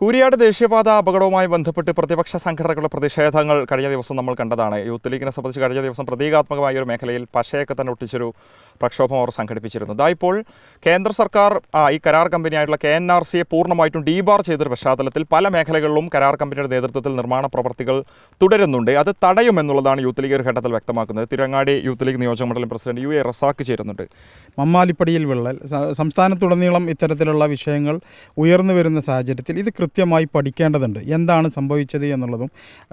കൂരിയാട് ദേശീയപാത അപകടവുമായി ബന്ധപ്പെട്ട് പ്രതിപക്ഷ സംഘടനകളുടെ പ്രതിഷേധങ്ങൾ കഴിഞ്ഞ ദിവസം നമ്മൾ കണ്ടതാണ്. യൂത്ത് ലീഗിനെ സംബന്ധിച്ച് കഴിഞ്ഞ ദിവസം പ്രതീകാത്മകമായ ഒരു മേഖലയിൽ പശയൊക്കെ തന്നെ ഒട്ടിച്ചൊരു പ്രക്ഷോഭം അവർ സംഘടിപ്പിച്ചിരുന്നു. ഇതാ ഇപ്പോൾ കേന്ദ്ര സർക്കാർ ഈ കരാർ കമ്പനിയായിട്ടുള്ള കെ എൻ ആർ സിയെ പൂർണമായിട്ടും ഡീബാർ ചെയ്തൊരു പശ്ചാത്തലത്തിൽ പല മേഖലകളിലും കരാർ കമ്പനിയുടെ നേതൃത്വത്തിൽ നിർമ്മാണ പ്രവർത്തികൾ തുടരുന്നുണ്ട്. അത് തടയുമെന്നുള്ളതാണ് യൂത്ത് ലീഗ് ഒരു ഘട്ടത്തിൽ വ്യക്തമാക്കുന്നത്. തിരങ്ങാടി യൂത്ത് ലീഗ് നിയോജക മണ്ഡലം പ്രസിഡന്റ് യു എ റസാക്ക് ചേരുന്നുണ്ട്. മമ്മാലിപ്പടിയിൽ വിള്ളൽ. സംസ്ഥാനത്തുടനീളം ഇത്തരത്തിലുള്ള വിഷയങ്ങൾ ഉയർന്നു വരുന്ന സാഹചര്യത്തിൽ ഇത് കൃത്യമായി പഠിക്കേണ്ടതുണ്ട്. എന്താണ് സംഭവിച്ചത് എന്നുള്ളതും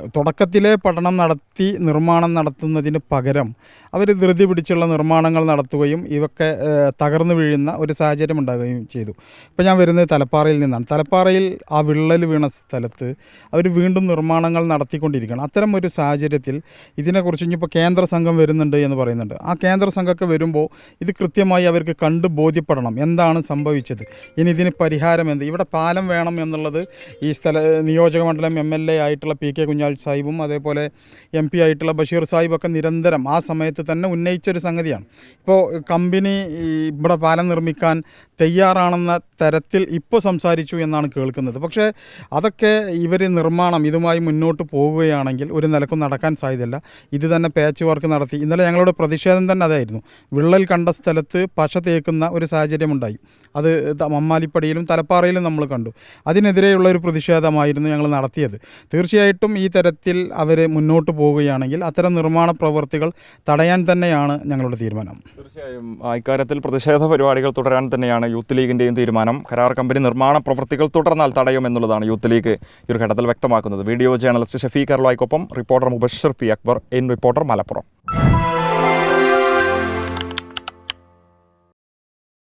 തുടക്കത്തിലെ പഠനം നടത്തി നിർമ്മാണം നടത്തുന്നതിന് പകരം അവർ ധൃതി പിടിച്ചുള്ള നിർമ്മാണങ്ങൾ നടത്തുകയും ഇവയൊക്കെ തകർന്നു വീഴുന്ന ഒരു സാഹചര്യം ഉണ്ടാകുകയും ചെയ്തു. ഇപ്പോൾ ഞാൻ വരുന്നത് തലപ്പാറയിൽ നിന്നാണ്. തലപ്പാറയിൽ ആ വിള്ളൽ വീണ സ്ഥലത്ത് അവർ വീണ്ടും നിർമ്മാണങ്ങൾ നടത്തിക്കൊണ്ടിരിക്കുകയാണ്. അത്തരം ഒരു സാഹചര്യത്തിൽ ഇതിനെക്കുറിച്ച് ഇനിയിപ്പോൾ കേന്ദ്ര സംഘം വരുന്നുണ്ട് എന്ന് പറയുന്നുണ്ട്. ആ കേന്ദ്ര സംഘമൊക്കെ വരുമ്പോൾ ഇത് കൃത്യമായി അവർക്ക് കണ്ട് ബോധ്യപ്പെടണം. എന്താണ് സംഭവിച്ചത്? ഇനി ഇതിന് പരിഹാരം എന്ത്? ഇവിടെ പാലം വേണം എന്നുള്ളത് ഈ സ്ഥല നിയോജക മണ്ഡലം എം എൽ എ ആയിട്ടുള്ള പി കെ കുഞ്ഞാൽ സാഹിബും അതേപോലെ എം പി ആയിട്ടുള്ള ബഷീർ സാഹിബൊക്കെ നിരന്തരം ആ സമയത്ത് തന്നെ ഉന്നയിച്ചൊരു സംഗതിയാണ്. ഇപ്പോൾ കമ്പനി ഇവിടെ പാലം നിർമ്മിക്കാൻ തയ്യാറാണെന്ന തരത്തിൽ ഇപ്പോൾ സംസാരിച്ചു എന്നാണ് കേൾക്കുന്നത്. പക്ഷേ അതൊക്കെ ഇവർ നിർമ്മാണം ഇതുമായി മുന്നോട്ട് പോകുകയാണെങ്കിൽ ഒരു നിലക്കും നടക്കാൻ സാധ്യതയില്ല. ഇത് തന്നെ പാച്ച് വർക്ക് നടത്തി. ഇന്നലെ ഞങ്ങളുടെ പ്രതിഷേധം തന്നെ അതായിരുന്നു. വിള്ളൽ കണ്ട സ്ഥലത്ത് പശ തേക്കുന്ന ഒരു സാഹചര്യമുണ്ടായി. അത് മമ്മാലിപ്പടിയിലും തലപ്പാറയിലും നമ്മൾ കണ്ടു. അതിനെതിരെയുള്ള ഒരു പ്രതിഷേധമായിരുന്നു ഞങ്ങൾ നടത്തിയത്. തീർച്ചയായിട്ടും ഈ തരത്തിൽ അവർ മുന്നോട്ട് പോവുകയാണെങ്കിൽ അത്തരം നിർമ്മാണ പ്രവൃത്തികൾ തടയാൻ തന്നെയാണ് ഞങ്ങളുടെ തീരുമാനം. തീർച്ചയായും. ഇക്കാര്യത്തിൽ പ്രതിഷേധ പരിപാടികൾ തുടരാൻ തന്നെയാണ് യൂത്ത് ലീഗിന്റെയും തീരുമാനം. കരാർ കമ്പനി നിർമ്മാണ പ്രവൃത്തികൾ തുടർന്നാൽ തടയുമെന്നുള്ളതാണ് യൂത്ത് ലീഗ് ഈ ഒരു ഘട്ടത്തിൽ വ്യക്തമാക്കുന്നത്. Video journalist Shafeeq അർലായിക്കൊപ്പം reporter Mubashir P Akbar N reporter Malappuram.